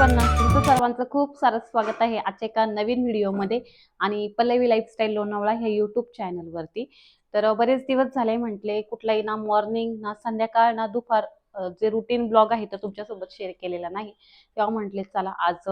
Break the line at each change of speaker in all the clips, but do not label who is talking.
सर्वांना तुमचं सर्वांचं खूप सारं स्वागत आहे आजच्या एका नवीन व्हिडिओमध्ये आणि पल्लवी लाईफस्टाईल लोणावळा ह्या युट्यूब चॅनलवरती तर बरेच दिवस झाले म्हटले कुठलाही ना मॉर्निंग ना संध्याकाळ ना दुपार जे रुटीन ब्लॉग आहे तर तुमच्यासोबत शेअर केलेला नाही. तेव्हा म्हटले चला आज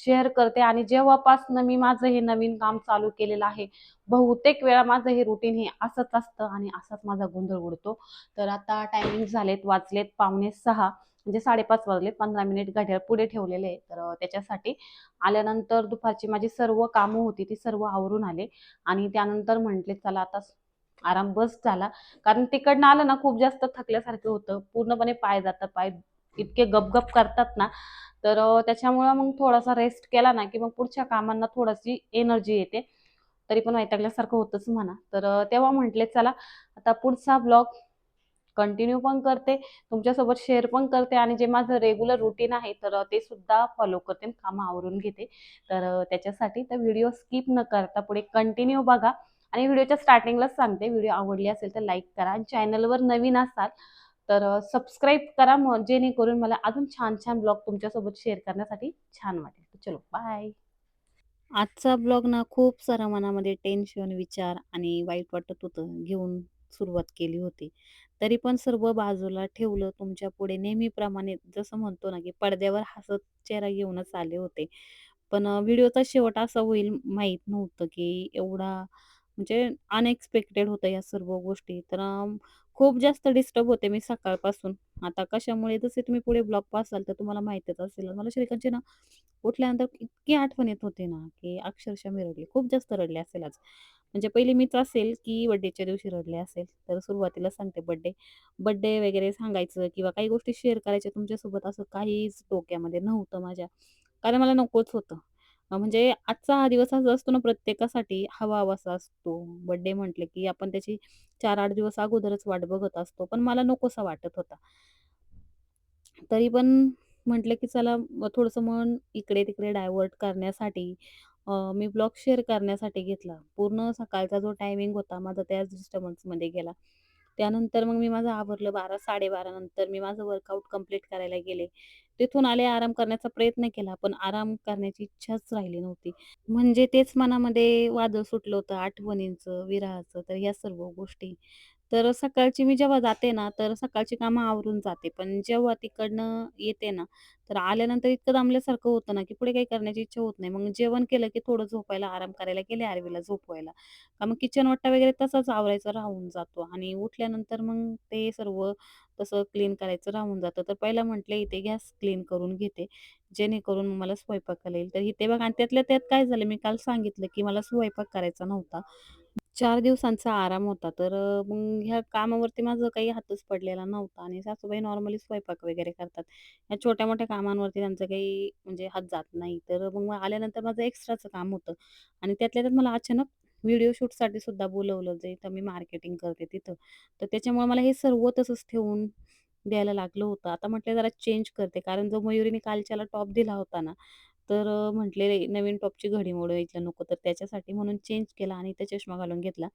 शेअर करते. आणि जेव्हापासनं मी माझं हे नवीन काम चालू केलेलं आहे बहुतेक वेळा माझं हे रुटीन हे असंच असतं आणि असाच माझा गोंधळ उडतो. तर आता टायमिंग झालेत वाचलेत पावणे सहा. म्हणजे साडेपाच वाजले पंधरा मिनिट घड्याळ पुढे ठेवलेले आहे तर त्याच्यासाठी आल्यानंतर दुपारची माझी सर्व कामं होती ती सर्व आवरून आले. आणि त्यानंतर म्हटले चला आता आराम बस झाला. कारण तिकडनं आलं ना खूप जास्त थकल्यासारखं होतं. पूर्णपणे पाय जातं पाय इतके गपगप करतात ना. तर त्याच्यामुळं मग थोडासा रेस्ट केला ना की मग पुढच्या कामांना थोडीशी एनर्जी येते. तरी पण वैतागल्यासारखं होतंच म्हणा. तर तेव्हा म्हटले चला आता पुढचा ब्लॉग कंटिन्यू पण करते तुमच्यासोबत शेअर पण करते आणि जे माझं रेग्युलर रुटीन आहे तर ते सुद्धा फॉलो करते कामं आवरून घेते. तर त्याच्यासाठी तर व्हिडिओ स्किप न करता पुढे कंटिन्यू बघा. आणि व्हिडिओच्या स्टार्टिंगलाच सांगते व्हिडिओ आवडली असेल तर लाईक करा. आणि चॅनलवर नवीन असाल तर सबस्क्राईब करा मग जेणेकरून मला अजून छान छान ब्लॉग तुमच्यासोबत शेअर करण्यासाठी छान वाटेल. चलो बाय आजचा ब्लॉग ना खूप सारा मनामध्ये टेन्शन विचार आणि वाईट वाटत होतं घेऊन. सुरुवात केली होती. तरी पण सर्व बाजूला ठेवलं. तुमच्यापुढे नेहमीप्रमाणे जसं म्हणतो ना की पडद्यावर हसत चेहरा घेऊनच आले होते. पण व्हिडिओचा शेवट असा होईल माहीत नव्हतं की एवढा म्हणजे अनएक्सपेक्टेड होतं या सर्व गोष्टी. तर खूप जास्त डिस्टर्ब होते मी सकाळपासून. आता कशामुळे? जसे तुम्ही पुढे ब्लॉग पासाल तर तुम्हाला माहितीच असेल. मला श्रीकांतची ना उठल्यानंतर इतकी आठवण येत होते ना की अक्षरशः मी रडले. खूप जास्त रडले असेल आज. म्हणजे पहिले मीच असेल की बड्डेच्या दिवशी रडले असेल तर सुरुवातीला सांगते बड्डे बड्डे वगैरे सांगायचं किंवा काही गोष्टी शेअर करायच्या तुमच्यासोबत असं काहीच डोक्यामध्ये नव्हतं माझ्या. कारण मला नकोच होतं. अ, म्हणजे आजचा हा दिवस असा असतो ना प्रत्येकासाठी हवा-हवासा असतो. बर्थडे म्हटलं की आपण त्याची 4-8 दिवस अगोदरच वाट बघत असतो. पण मला नकोसा वाटत होता. तरी पण म्हटलं की चला मग थोडंसं मन इकडे-तिकडे डायव्हर्ट करण्यासाठी अ, मी ब्लॉग शेअर करण्यासाठी घेतला. पूर्ण सकाळचा जो टायमिंग होता माझा त्याच डिस्टर्बन्समध्ये गेला. त्यानंतर मग मी माझं आवरलं 12:00-12:30 नंतर मी माझं वर्कआउट कंप्लीट करायला गेले. तिथून आले, आराम करण्याचा प्रयत्न केला, पण आराम करण्याची इच्छाच राहिली नव्हती. म्हणजे तेच मनामध्ये वादळ सुटलं होतं आठवणींचं, विराचं तर ह्या सर्व गोष्टी. तर सकाळची मी जेव्हा जाते ना, तर सकाळची कामं आवरून जाते. पण जेव्हा तिकडनं येते ना, तर आल्यानंतर इतकं दमल्यासारखं होतं ना, की पुढे काही करण्याची इच्छा होत नाही. मग जेवण केलं, की थोडं झोपायला, आराम करायला गेले आर्वीला झोपवायला. का मग किचन वट्टा वगैरे तसाच आवरायचा राहून जातो आणि उठल्यानंतर मग ते सर्व तसं क्लीन करायचं राहून जातं. तर पहिला म्हटले इथे गॅस क्लीन करून घेते, जेणेकरून मग मला स्वयंपाकाला येईल. तर इथे बघा आणि त्यातल्या त्यात काय झालं, मी काल सांगितलं, की मला स्वयंपाक करायचा नव्हता. 4 दिवसांचा आराम होता. तर अ, मग ह्या कामावरती माझं काही हातच पडलेला नव्हता आणि सासूबाई नॉर्मली स्वयंपाक वगैरे करतात. ह्या छोट्या-मोठ्या कामांवरती त्यांचा काही म्हणजे हात जात नाही. तर मग आल्यानंतर माझं एक्स्ट्राचं काम होतं आणि त्यातल्या त्यात मला अचानक व्हिडिओ शूटसाठी सुद्धा बोलवलं, जे इथं मी मार्केटिंग करते तिथं. तर त्याच्यामुळे मला हे सर्व तसंच ठेवून द्यायला लागलं होतं. आता म्हटलं जरा चेंज करते, कारण जो मयुरीने कालच्याला टॉप दिला होता ना, तर म्हटले नवीन टॉपची घडी मोडायला नको, तर त्याच्यासाठी म्हणून चेंज केला आणि इथे चष्मा घालून घेतला.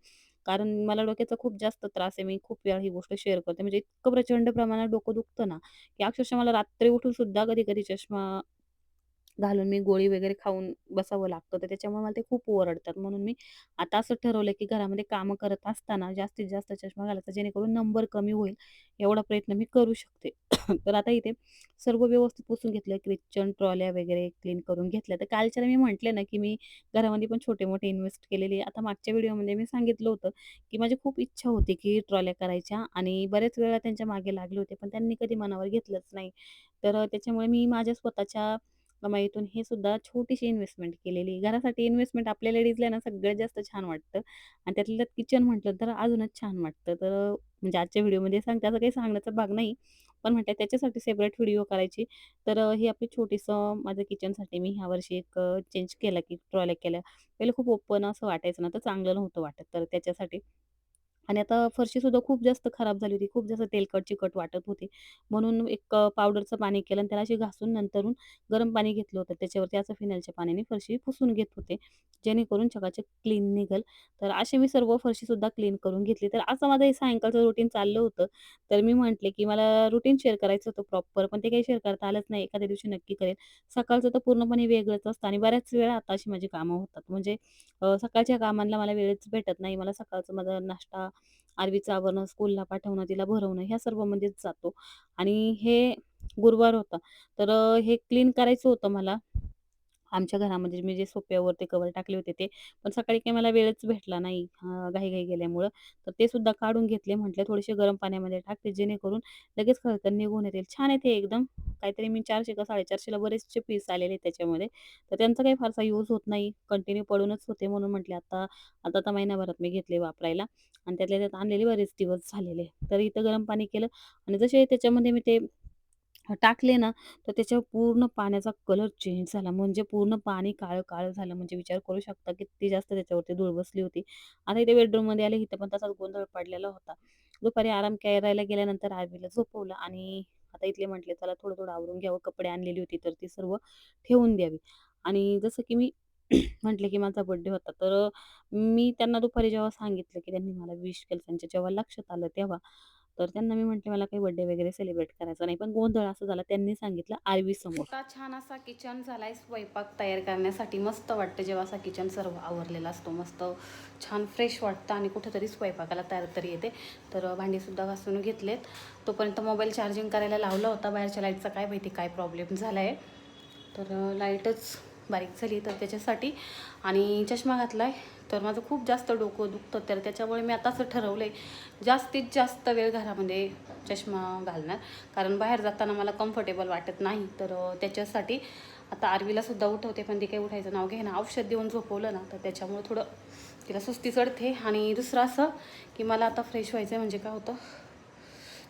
कारण मला डोक्याचा खूप जास्त त्रास आहे. मी खूप वेळा ही गोष्ट शेअर करते. म्हणजे इतकं प्रचंड प्रमाणात डोकं दुखतं ना, की अक्षरशः मला रात्री उठून सुद्धा कधी-कधी चष्मा घालून मी गोळी वगैरे खाऊन बसावं लागतं. तर त्याच्यामुळे मला ते खूप ओरडतात. म्हणून मी आता असं ठरवलं की घरामध्ये कामं करत असताना जास्तीत जास्त चष्मा घालायचा, जेणेकरून नंबर कमी होईल, एवढा प्रयत्न मी करू शकते. तर आता इथे सर्व व्यवस्थित पुसून घेतलं. क्रिश्चन ट्रॉल्या वगैरे क्लीन करून घेतल्या. तर कालच्याला मी म्हटले ना, की मी घरामध्ये पण छोटे-मोठे इन्व्हेस्ट केलेले. आता मागच्या व्हिडिओमध्ये मी सांगितलं होतं, की माझी खूप इच्छा होती, की ट्रॉल्या करायच्या आणि बऱ्याच वेळा त्यांच्या मागे लागले होते, पण त्यांनी कधी मनावर घेतलंच नाही. तर त्याच्यामुळे मी माझ्या स्वतःच्या कमाईतून हे सुद्धा छोटीशी इन्व्हेस्टमेंट केलेली घरासाठी इन्व्हेस्टमेंट आपल्या लेडीजला ना सगळ्यात जास्त छान वाटतं आणि त्यातल्या किचन म्हटलं तर अजूनच छान वाटतं. तर म्हणजे आजच्या व्हिडिओमध्ये सांगते असं काही सांगण्याचा भाग नाही. पण म्हटलं त्याच्यासाठी सेपरेट व्हिडिओ करायची. तर हे आपली छोटीसं माझं किचनसाठी मी ह्यावर्षी एक चेंज केला, की ट्रॉल्या केल्या. पहिलं खूप ओपन असं वाटायचं ना, तर चांगलं नव्हतं वाटत. तर त्याच्यासाठी आणि आता फरशीसुद्धा खूप जास्त खराब झाली होती. खूप जास्त तेलकट, चिकट वाटत होती. म्हणून एक अ, पावडरचं पाणी केलं आणि त्याला अशी घासून नंतरून गरम पाणी घेतलं होतं. त्याच्यावरती असं फिनेलच्या पाण्याने फरशी पुसून घेत होते. जेणेकरून चकाचक क्लीन निघेल. तर अशी मी सर्व फरशीसुद्धा क्लीन करून घेतली. तर असं माझं हे सायंकाळचं रुटीन चाललं होतं. तर मी म्हटले, की मला रुटीन शेअर करायचं होतं प्रॉपर, पण ते काही शेअर करता आलंच नाही. एखाद्या दिवशी नक्की करेल. सकाळचं तर पूर्णपणे वेगळंच असतं आणि बऱ्याच वेळा आता अशी माझी कामं होतात. म्हणजे अ, सकाळच्या कामांना मला वेळच भेटत नाही. मला सकाळचं माझा नाश्ता, आरवीचं आवरणं, स्कूलला पाठवणं, तिला भरवणं ह्या सर्वमध्येच जातो आणि हे गुरुवार होता. तर हे क्लीन करायचं होतं मला. आमच्या घरामध्ये मी जे सोप्यावर ते कवर टाकले होते ते. पण सकाळी काही मला वेळच भेटला नाही घाई-घाई गेल्यामुळं तर ते सुद्धा काढून घेतले. म्हटले थोडेसे गरम पाण्यामध्ये टाकते जेणेकरून लगेच खरकन निघून येतील. छान आहे ते एकदम. काहीतरी मी चारशे का साडेचारशेला बरेचसे पीस आलेले त्याच्यामध्ये. तर त्यांचा काही फारसा यूज होत नाही. कंटिन्यू पडूनच होते म्हणून म्हटले आता आता तर महिनाभरात मी घेतले वापरायला आणि त्यातल्या त्यात आणलेले बरेच दिवस झालेले. तर इथं गरम पाणी केलं आणि जसे त्याच्यामध्ये मी ते टाकले ना, तर त्याच्यावर पूर्ण पाण्याचा कलर चेंज झाला. म्हणजे पूर्ण पाणी काळं-काळं झालं. म्हणजे विचार करू शकता किती जास्त त्याच्यावरती धूळ बसली होती. आता इथे बेडरूममध्ये आले, इथे पण तसाच गोंधळ पडलेला होता. दुपारी आराम करायला गेल्यानंतर आरवीला झोपवलं आणि आता इथले म्हटले, "चला थोडं-थोडं आवरून घ्यावं." कपडे आणलेली होती, तर ती सर्व ठेवून द्यावी आणि जसं की मी म्हटले, की माझा बर्थडे होता, तर मी त्यांना दुपारी जेव्हा सांगितलं, की त्यांनी मला विश केलं, त्यांच्या जेव्हा लक्षात आलं तेव्हा, तर त्यांना मी म्हटलं "मला काही बर्थडे वगैरे सेलिब्रेट करायचा नाही." पण गोंधळ असं झाला, त्यांनी सांगितलं आरवी समोर छान असा किचन झालाय स्वयंपाक तयार करण्यासाठी. मस्त वाटतं जेव्हा असा किचन सर्व आवरलेला असतो. मस्त छान फ्रेश वाटतं आणि कुठेतरी स्वयंपाकाला तयार तरी येते. तर भांडीसुद्धा घासून घेतलेत. तोपर्यंत मोबाईल चार्जिंग करायला लावला होता. बाहेरच्या लाईटचा काय माहिती काय प्रॉब्लेम झाला आहे. तर लाईटच बारीक झाली तर त्याच्यासाठी आणि चष्मा घातला आहे. तर माझं खूप जास्त डोकं दुखतं. तर त्याच्यामुळे मी आता असं ठरवलं आहे जास्तीत जास्त वेळ घरामध्ये चष्मा घालणार. कारण बाहेर जाताना मला कम्फर्टेबल वाटत नाही. तर त्याच्यासाठी आता आरवीला सुद्धा उठवते पण ती काही उठायचं नाव घे ना औषध देऊन झोपवलं ना तर त्याच्यामुळे थोडं तिला सुस्ती चढते. आणि दुसरं असं की मला आता फ्रेश व्हायचं आहे म्हणजे काय होतं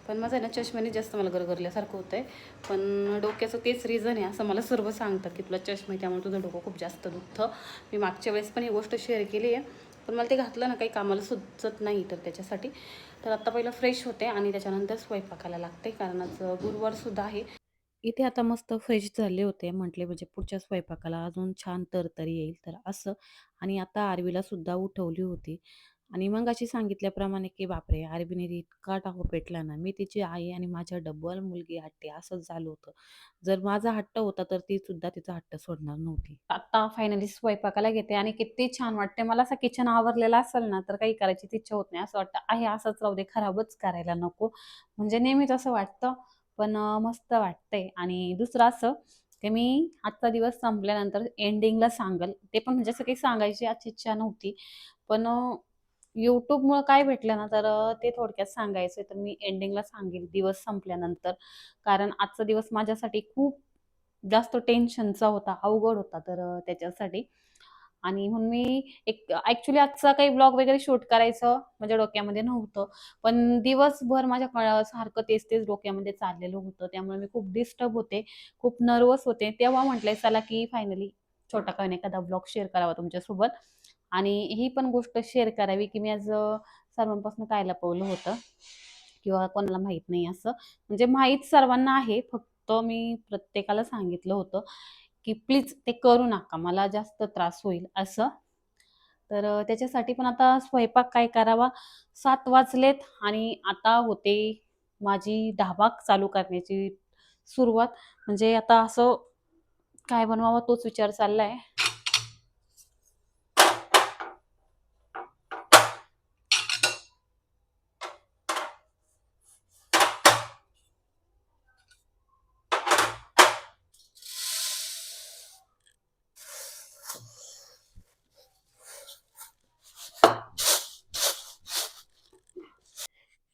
पण माझं आहे ना चष्म्याने जास्त मला गरगरल्यासारखं होतं आहे पण डोक्याचं तेच रिझन आहे असं मला सर्व सांगतात की तुला चष्मा आहे त्यामुळे तुझं डोकं खूप जास्त दुखतं. मी मागच्या वेळेस पण ही गोष्ट शेअर केली आहे. पण मला ते घातलं ना काही कामाला सुचत नाही तर त्याच्यासाठी. तर आत्ता पहिलं फ्रेश होते आणि त्याच्यानंतर स्वयंपाकाला लागते कारण आज गुरुवारसुद्धा आहे. इथे आता मस्त फ्रेश झाले होते म्हटले म्हणजे पुढच्या स्वयंपाकाला अजून छान तरतरी येईल तर असं. आणि आता आरवीला सुद्धा उठवली होती. आणि मग अशी सांगितल्याप्रमाणे की बापरे! आरवीने इतका टाहो पेटला ना मी तिची आई आणि माझ्या डबल मुलगी हट्टी असंच झालं होतं. जर माझा हट्ट होता तर ती सुद्धा तिचा हट्ट सोडणार नव्हती. आता फायनली स्वयंपाकाला घेते आणि किती छान वाटते मला असं किचन आवरलेलं असेल ना तर काही करायची इच्छा होत नाही. असं वाटतं आहे असंच राहू दे खराबच करायला नको. म्हणजे नेहमीच असं वाटतं पण अ, मस्त वाटतंय. आणि दुसरं असं की मी आजचा दिवस संपल्यानंतर एंडिंगला सांगेल. ते पण म्हणजे असं काही सांगायची आज इच्छा नव्हती. पण अ, YouTubeमुळं काय भेटलं ना तर ते थोडक्यात सांगायचं तर मी एंडिंगला सांगेल दिवस संपल्यानंतर कारण आजचा दिवस माझ्यासाठी खूप जास्त टेन्शनचा होता अवघड होता तर त्याच्यासाठी आणि म्हणून मी एक ऍक्च्युली आजचा काही ब्लॉग वगैरे शूट करायचं माझ्या डोक्यामध्ये नव्हतं. पण दिवसभर माझ्या सारखं तेच-तेच डोक्यामध्ये चाललेलं होतं. त्यामुळे मी खूप डिस्टर्ब होते, खूप नर्वस होते. तेव्हा म्हटलंय चला की फायनली छोटा का एखादा ब्लॉग शेअर करावा तुमच्यासोबत आणि ही पण गोष्ट शेअर करावी की मी आज सर्वांपासून काय लपवलं होतं किंवा कोणाला माहीत नाही असं. म्हणजे माहीत सर्वांना आहे. फक्त मी प्रत्येकाला सांगितलं होतं की प्लीज ते करू नका. मला जास्त त्रास होईल असं. तर त्याच्यासाठी पण आता स्वयंपाक काय करावा? सात वाजलेत आणि आता होते माझी धाबाक चालू करण्याची सुरुवात. म्हणजे आता असं काय बनवावं तोच विचार चाललाय.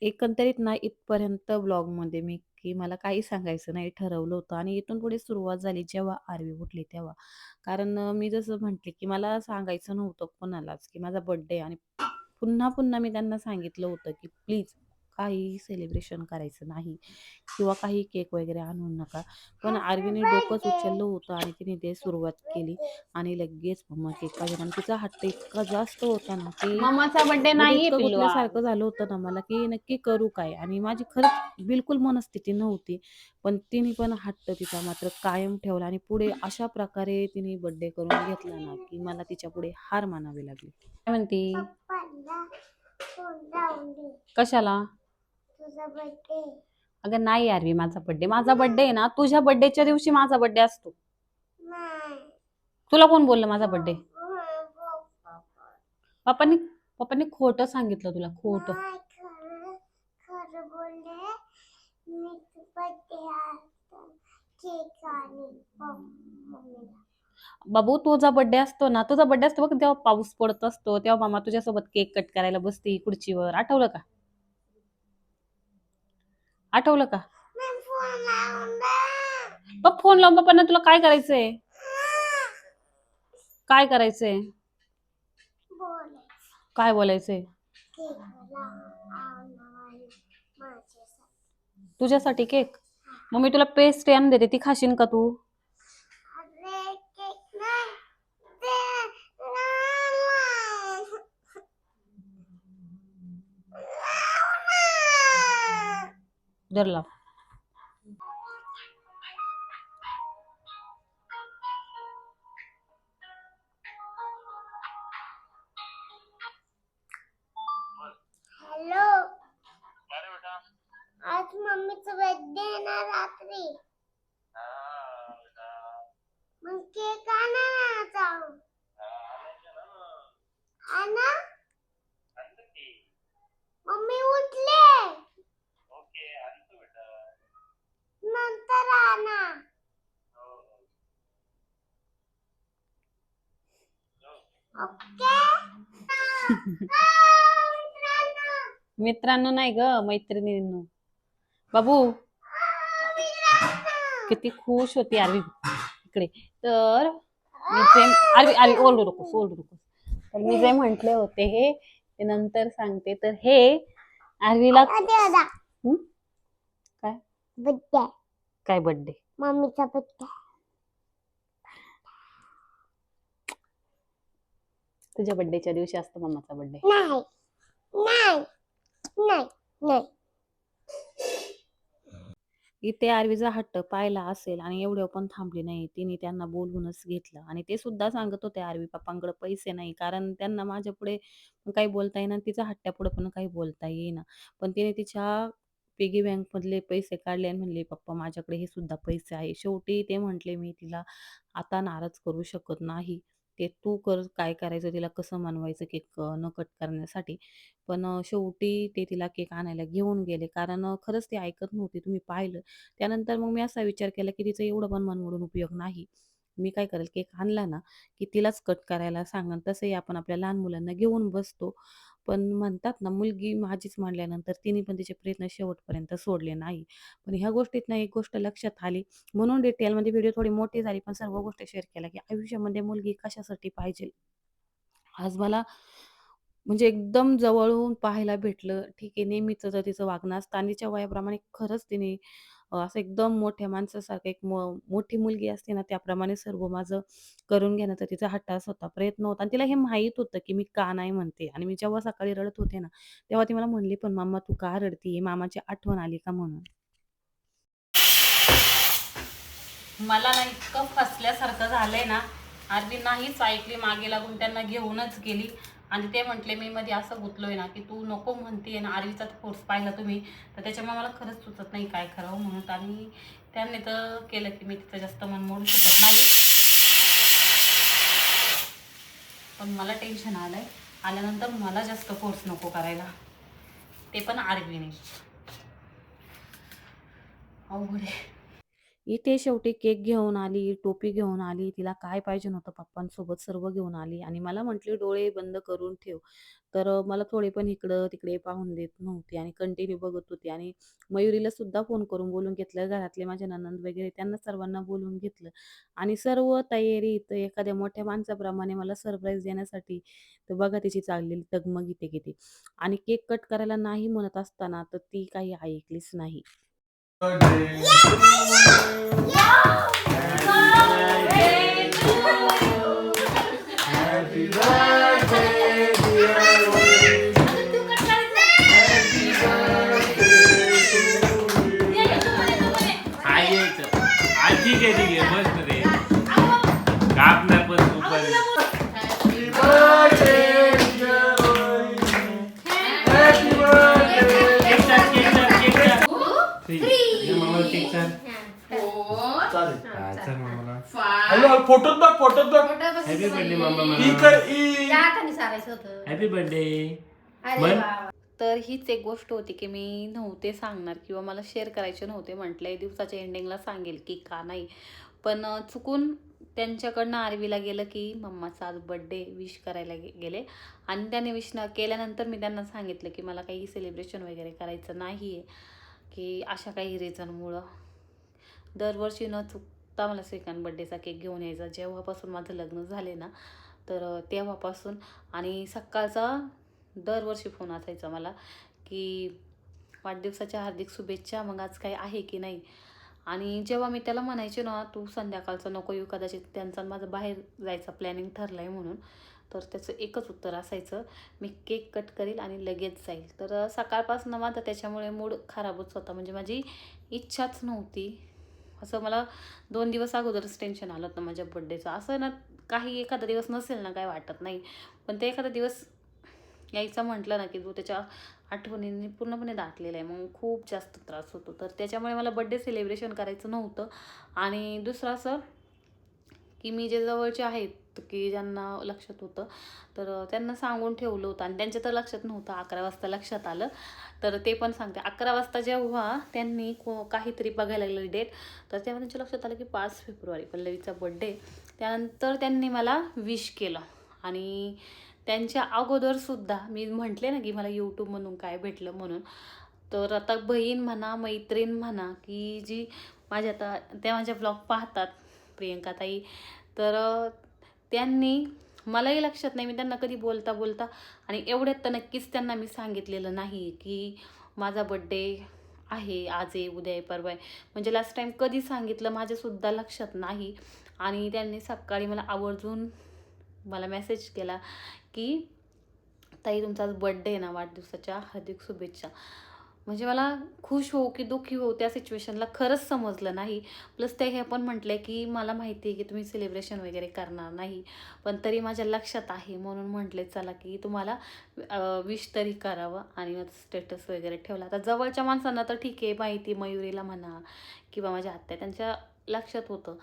एकंदरीत ना इथपर्यंत ब्लॉगमध्ये मी की मला काही सांगायचं नाही ठरवलं होतं आणि इथून पुढे सुरुवात झाली जेव्हा आरवी उठली तेव्हा. कारण अ, मी जसं म्हटले की मला सांगायचं नव्हतं कोणालाच की माझा बर्थडे आणि पुन्हा-पुन्हा मी त्यांना सांगितलं होतं की प्लीज काही सेलिब्रेशन करायचं नाही किंवा काही केक वगैरे आणू नका. पण आरवीने डोकंच उचललं होतं आणि तिने ते सुरुवात केली आणि लगेच मम्मा केक पाहिजे आणि तिचा हट्ट इतका जास्त होता ना की
मम्माचा बर्थडे
म्हणजे
नाही
गुतल्यासारखं झालं होतं ना मला की नक्की करू काय? आणि माझी खरंच बिलकुल मनस्थिती नव्हती. पण तिने पण हट्ट तिचा मात्र कायम ठेवला आणि पुढे अशा प्रकारे तिने बर्थडे करून घेतला ना की मला तिच्या पुढे हार मानावी लागली.
काय म्हणती? कशाला?
तुझा बर्थडे
अगं नाही यारवी माझा बर्थडे माझा बर्थडे आहे ना तुझ्या बर्थडेच्या दिवशी माझा बर्थडे असतो. तुला कोण बोललं माझा बर्थडे
पप्पा.
पप्पांनी पप्पांनी खोटं सांगितलं तुला खोटं. बाबू तुझा बर्थडे असतो ना तुझा बर्थडे असतो बघ तेव्हा पाऊस पडत असतो तेव्हा मामा तुझ्यासोबत केक कट करायला बसते खुर्चीवर. आठवलं का? आठवलं का? बघ फोन लावून पप्पांना तुला काय करायचंय? काय करायचंय? काय बोलायचंय? तुझ्यासाठी केक? मग मी तुला पेस्ट आणून देते ती खाशीन का तू?
Derla.
मित्रांनो नाही ग मैत्रिणींनो. बाबू किती खुश होती आरवी. इकडे. तर मी जे आरवी आरवी ओरडू नकोस ओरडू नकोस. तर मी जे म्हंटले होते हे ते नंतर सांगते. तर हे आरवीला हं? काय?
बर्थडे
काय बर्थडे
मम्मीचा बर्थडे
तुझ्या बर्थडेच्या दिवशी असतो मम्माचा बर्थडे
नाही. नाही. नाही नाही.
इथे आरवीचा हट्ट पाहिला असेल आणि एवढं पण थांबली नाही. तिने त्यांना बोलवूनच घेतलं आणि ते सुद्धा सांगत होते आरवी पप्पांकडे पैसे नाही कारण त्यांना माझ्या पुढे काही बोलता येईना तिचा हट्ट्या पुढे पण काही बोलता येईना. पण तिने तिच्या पिगी बँक मधले पैसे काढले आणि म्हणले पप्पा माझ्याकडे हे सुद्धा पैसे आहे. शेवटी ते म्हटले मी तिला आता नाराज करू शकत नाही. ते तू कर काय करायचं तिला कसं मानवायचं केक न कट करण्यासाठी. पण शेवटी ते तिला केक आणायला घेऊन गेले. कारण खरंच ती ऐकत नव्हती तुम्ही पाहिलं. त्यानंतर मग मी असा विचार केला की तिचं एवढं पण मन उपयोग नाही. मी काय करेल केक आणला ना की तिलाच कट करायला सांगन. तसंही आपण आपल्या लहान मुलांना घेऊन बसतो. पण म्हणतात ना मुलगी माझीच म्हणल्यानंतर तिने पण तिचे प्रयत्न शेवटपर्यंत सोडले नाही. पण ह्या गोष्टीतनं एक गोष्ट लक्षात आली. म्हणून डिटेलमध्ये व्हिडिओ थोडी मोठी झाली पण सर्व गोष्टी शेअर केल्या की आयुष्यामध्ये मुलगी कशासाठी पाहिजे? आज मला म्हणजे एकदम जवळून पाहायला भेटलं. ठीक आहे नेहमीच जर तिचं वागणं असतं आणि तिच्या वयाप्रमाणे खरंच तिने अ, असं एकदम मोठ्या माणसासारखं एक मो मोठी मुलगी असते ना त्याप्रमाणे सर्व माझं करून घेण्याचा तिचा हट्टास होता प्रयत्न होता. आणि तिला हे माहीत होतं की मी का नाही म्हणते. आणि मी जेव्हा सकाळी रडत होते ना तेव्हा ती मला म्हणली पण मामा तू का रडती? मामाची आठवण आली का? म्हणून.
मला ना इतकं फसल्यासारखं झालंय ना आरबी नाहीच ऐकली. मागे लागून त्यांना घेऊनच गेली. आणि ते म्हटले मी मध्ये असं गुतलोय ना की तू नको म्हणते ना आरवीचा कोर्स पाहिला तुम्ही तर त्याच्यामुळे मला खरंच सुचत नाही काय करावं म्हणून. आणि त्यांनी तर केलं की मी तिचं जास्त मन मोडू शकत नाही. पण मला टेन्शन आलं आहे आल्यानंतर मला जास्त कोर्स नको करायला. ते पण आरवीने. अवघड आहे. इथे शेवटी केक घेऊन आली, टोपी घेऊन आली. तिला काय पाहिजे होतं पप्पांसोबत सर्व घेऊन आली आणि मला म्हटली, "डोळे बंद करून ठेव." तर अ, मला थोडे पण इकडं-तिकडे पाहून देत नव्हती आणि कंटिन्यू बघत होती आणि मयुरीला सुद्धा फोन करून बोलून घेतलं. घरातले माझे नणंद वगैरे त्यांना सर्वांना बोलवून घेतलं आणि सर्व तयारी इथं एखाद्या मोठ्या माणसाप्रमाणे मला सरप्राईज देण्यासाठी तर बघा तिची चाललेली डगमगीते किती आणि केक कट करायला नाही म्हणत असताना तर ती काही ऐकलीच नाही.
birthday. Yes, yes, yes.
Hello फोटोत बघ फोटोत बघ.
हॅपी बर्थडे मामा
ई
मला
कर ई
हॅपी बर्थडे म्हण.
तर हीच एक गोष्ट होती की मी नव्हते सांगणार किंवा मला शेअर करायचे नव्हते. म्हटलंय दिवसाच्या एंडिंगला सांगेल की का नाही. पण अं, चुकून त्यांच्याकडनं आरवीला गेलं की मम्माचा आज बड्डे विश करायला गे- गेले. आणि त्याने विश न केल्यानंतर मी त्यांना सांगितलं की मला काही सेलिब्रेशन वगैरे करायचं नाही आहे की अशा काही रिझनमुळं दरवर्षी न आत्ता मला श्रीकांत बड्डेचा केक घेऊन यायचा. जेव्हापासून माझं लग्न झाले ना तर तेव्हापासून आणि सकाळचा दरवर्षी फोन असायचा मला की वाढदिवसाच्या हार्दिक शुभेच्छा मग आज काही आहे की नाही? आणि जेव्हा मी त्याला म्हणायचे ना तू संध्याकाळचं नको येऊ कदाचित त्यांचा आणि माझं बाहेर जायचं प्लॅनिंग ठरलं आहे म्हणून. तर त्याचं एकच उत्तर असायचं मी केक कट करील आणि लगेच जाईल. तर सकाळपासून माझा त्याच्यामुळे मूड खराबच होता. म्हणजे माझी इच्छाच नव्हती. असं मला दोन दिवस अगोदरच टेन्शन आलं होतं माझ्या बड्डेचं असं ना काही एखादा दिवस नसेल ना काय वाटत नाही. पण ते एखादा दिवस यायचा म्हटलं ना की जो त्याच्या आठवणींनी पूर्णपणे दाटलेला आहे. मग खूप जास्त त्रास होतो. तर त्याच्यामुळे मला बड्डे सेलिब्रेशन करायचं नव्हतं. आणि दुसरं असं की मी जे जवळचे आहेत की ज्यांना लक्षात होतं तर त्यांना सांगून ठेवलं होतं. आणि त्यांच्या तर लक्षात नव्हतं अकरा वाजता लक्षात आलं. तर ते पण सांगते. अकरा वाजता जेव्हा त्यांनी को काहीतरी बघायला लागलेली डेट तर तेव्हा त्यांच्या लक्षात आलं की पाच फेब्रुवारी पल्लवीचा बड्डे त्यानंतर त्यांनी मला विश केलं. आणि त्यांच्या अगोदरसुद्धा मी म्हटले ना की मला यूट्यूबमधून काय भेटलं म्हणून. तर आता बहीण म्हणा मैत्रीण म्हणा की जी माझ्या आता त्या माझ्या ब्लॉग पाहतात प्रियंकाताई तर त्यांनी मलाही लक्षात नाही मी त्यांना कधी बोलता बोलता आणि एवढ्यात तर नक्कीच त्यांना मी सांगितलेलं नाही की माझा बड्डे आहे आज आहे उद्या आहे परवा आहे. म्हणजे लास्ट टाईम कधी सांगितलं माझ्यासुद्धा लक्षात नाही आणि त्यांनी सकाळी मला आवर्जून मला मेसेज केला की ताई तुमचा आज बड्डे आहे ना वाढदिवसाच्या हार्दिक शुभेच्छा. म्हणजे मला खुश होऊ की दुःखी होऊ त्या सिच्युएशनला खरंच समजलं नाही. प्लस ते हे पण म्हटले की मला माहिती आहे की तुम्ही सेलिब्रेशन वगैरे करणार नाही. पण तरी माझ्या लक्षात आहे म्हणून म्हटले चला की तुम्हाला विश तरी करावं. आणि स्टेटस वगैरे ठेवला. आता जवळच्या माणसांना तर ठीक आहे माहिती मयुरीला म्हणा किंवा माझ्या आत्या त्यांच्या लक्षात होतं.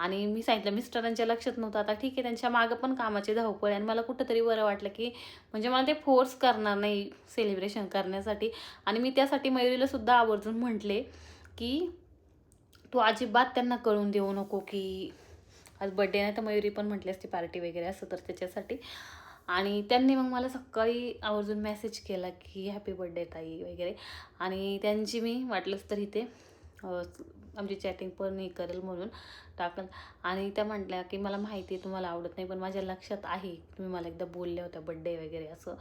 आणि मी सांगितलं मिस्टरांच्या लक्षात नव्हतं. आता ठीक आहे त्यांच्या मागं पण कामाची धावपळ आहे. आणि मला कुठंतरी बरं वाटलं की म्हणजे मला ते फोर्स करणार नाही सेलिब्रेशन करण्यासाठी. आणि मी त्यासाठी मयुरीला सुद्धा आवर्जून म्हटले की तू अजिबात त्यांना कळून देऊ नको की आज बड्डे नाही तर मयुरी पण म्हटली असती पार्टी वगैरे असं तर त्याच्यासाठी. आणि त्यांनी मग मला सकाळी आवर्जून मेसेज केला की हॅपी बड्डे ताई वगैरे. आणि त्यांची मी वाटलंच तर इथे आमची चॅटिंग पण हे करेल म्हणून टाकल. आणि त्या म्हटल्या की मला माहिती आहे तुम्हाला आवडत नाही पण माझ्या लक्षात आहे. तुम्ही मला एकदा बोलल्या होत्या बड्डे वगैरे असं.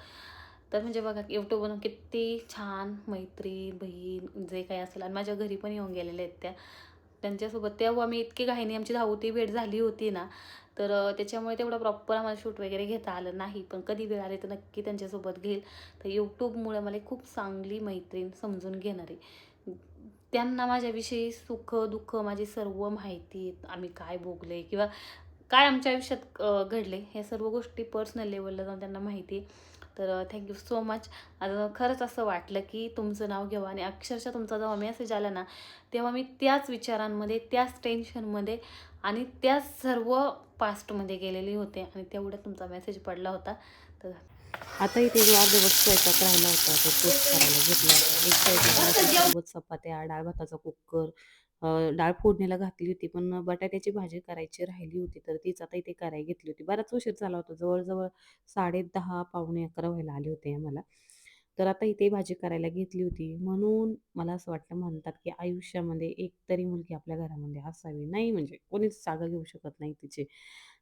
तर म्हणजे बघा यूट्यूबवरून किती छान मैत्रीण बहीण जे काही असेल. आणि माझ्या घरी पण येऊन गेलेल्या आहेत त्या. त्यांच्यासोबत तेव्हा आम्ही इतकी घाईने आमची धावती भेट झाली होती ना तर त्याच्यामुळे तेवढं प्रॉपर आम्हाला शूट वगैरे घेता आलं नाही. पण कधी वेळ आले तर नक्की त्यांच्यासोबत घेईल. तर यूट्यूबमुळे मला एक खूप चांगली मैत्रीण समजून घेणारी. त्यांना माझ्याविषयी सुख दुःख माझी सर्व माहिती आम्ही काय भोगले किंवा काय आमच्या आयुष्यात घडले ह्या सर्व गोष्टी पर्सनल लेवलला जाऊन त्यांना माहिती. आहे तर थँक्यू सो मच आता खरंच असं वाटलं की तुमचं नाव घ्यावं आणि अक्षरशः तुमचा जेव्हा मेसेज आला ना तेव्हा मी त्याच विचारांमध्ये त्याच टेन्शनमध्ये आणि त्याच सर्व पास्टमध्ये गेलेली होते आणि तेवढ्यात तुमचा मेसेज पडला होता. तर आता इथे जो अर्धवट स्वयंपाक राहिला होता तो पोस्ट करायला घेतला एक साईडला चपात्या डाळ भाताचा कुकर
डाळ फोडणीला घातली होती पण बटाट्याची भाजी करायची राहिली होती तर तीच आता इथे करायला घेतली होती. बराच उशीर झाला होता जवळजवळ साडे दहा पावणे अकरा व्हायला आले होते आम्हाला. तर आता इथे भाजी करायला घेतली होती. म्हणून मला असं वाटतं म्हणतात की आयुष्यामध्ये एक तरी मुलगी आपल्या घरामध्ये असावी. नाही म्हणजे कोणीच जागा घेऊ शकत नाही तिची.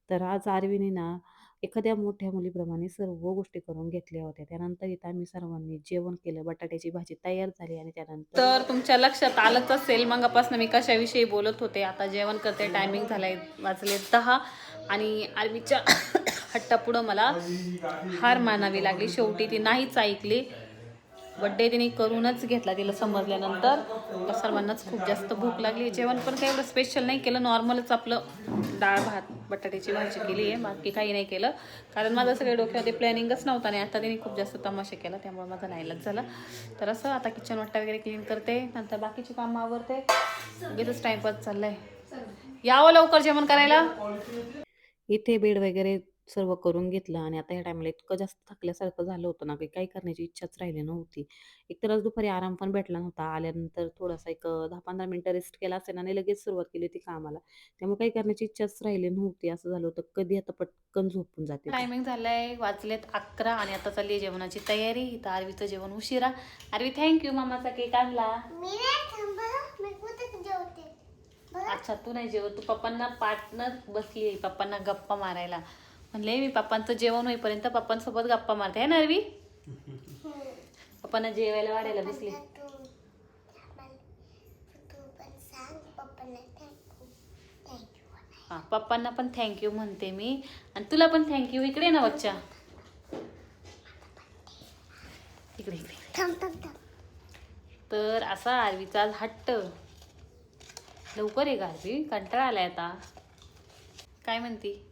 तर आज आरवीने ना एखाद्या मोठ्या मुलीप्रमाणे सर्व गोष्टी करून घेतल्या होत्या. त्यानंतर इथं आम्ही सर्वांनी जेवण केलं बटाट्याची भाजी तयार झाली आणि त्यानंतर
तर तुमच्या लक्षात आलंच असेल मगापासून मी कशाविषयी बोलत होते. आता जेवण करते टायमिंग झालाय वाजले दहा आणि आर्मीच्या हट्टापुढं मला हार मानावी लागली. शेवटी ती नाहीच ऐकली. बड्डे तिने करूनच घेतला तिला समजल्यानंतर. तर सर्वांनाच खूप जास्त भूक लागली. जेवण पण काही एवढं स्पेशल नाही केलं. नॉर्मलच आपलं डाळ भात बटाट्याची भाजी केली आहे. बाकी काही नाही केलं. कारण माझं सगळ्या डोक्यामध्ये प्लॅनिंगच नव्हता आणि आता तिने खूप जास्त तमाशा केला. त्यामुळे माझा नाईलाज झाला. तर असं आता किचन वाट्टा वगैरे क्लीन करते. नंतर बाकीची कामं आवरते. लगेचच टाइमपास चाललाय. यावं लवकर जेवण करायला.
इथे बेड वगैरे सर्व करून घेतलं आणि आता या टायमाला इतकं जास्त थकल्यासारखं झालं होतं ना की काही करण्याची इच्छाच राहिली नव्हती. एकतर आज दुपारी आराम पण भेटला नव्हता आल्यानंतर थोडासा एक दहा पंधरा मिनटं रेस्ट केला असेल आणि लगेच सुरुवात केली होती कामाला. त्यामुळे काही करण्याची इच्छाच राहिली नव्हती असं झालं होतं. कधी आता पटकन झोपून जाते
टायमिंग झालाय वाजलेत अकरा आणि आता चालली आहे जेवणाची तयारी. इथं आरवीचं जेवण उशिरा. आरवी थँक्यू मामाचा केक आणला.
मी नाही थांबलं मी कुठे जेवते? बरं?
अच्छा तू नाही जेवत तू पप्पांना पार्टनर बसली पप्पांना गप्पा मारायला. म्हणले मी पप्पांचं जेवण होईपर्यंत पप्पांसोबत गप्पा मारते. आहे ना अरवी? पप्पांना जेवायला वाढायला बसली. हा पप्पांना पण थँक्यू म्हणते मी. आणि तुला पण थँक्यू इकडे ना बच्चा. इकडे इकडे. तर असा आरवीचा आज हट्ट. लवकर आहे का आरवी कंटाळा आलाय आता. काय म्हणती?
हा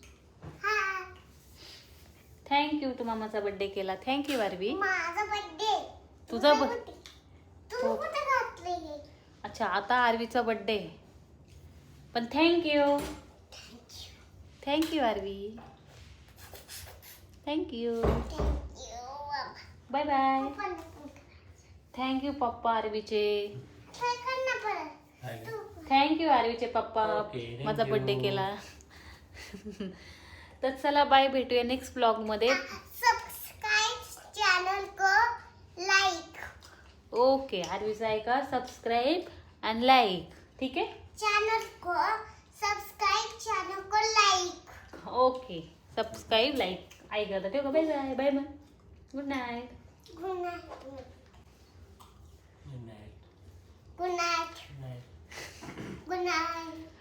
थँक्यू तू मामाचा बर्थडे केला. थँक्यू आरवी
माझा बर्थडे
तुझा ब-
तू
हो.
कुठे घातले हे?
अच्छा आता आरवीचा बर्थडे पण thank you thank you Aarvi thank you
thank you
bye bye
पण
थँक्यू पप्पा आरवीचे
काय करणार परत तू
थँक्यू आरवीचे पप्पा.
Okay, thank
माझा
you.
बर्थडे केला. तर चला बाय भेटूया नेक्स्ट ब्लॉगमध्ये.
चॅनल लाईक
ओके आरवीचा आहे का सबस्क्राईब अँड लाईक ठीक आहे?
चॅनल को सबस्क्राईब चॅनल को लाईक
ओके सबस्क्राईब लाईक आई करता ठेव bye bye bye bye. Good night
good night good night good night good night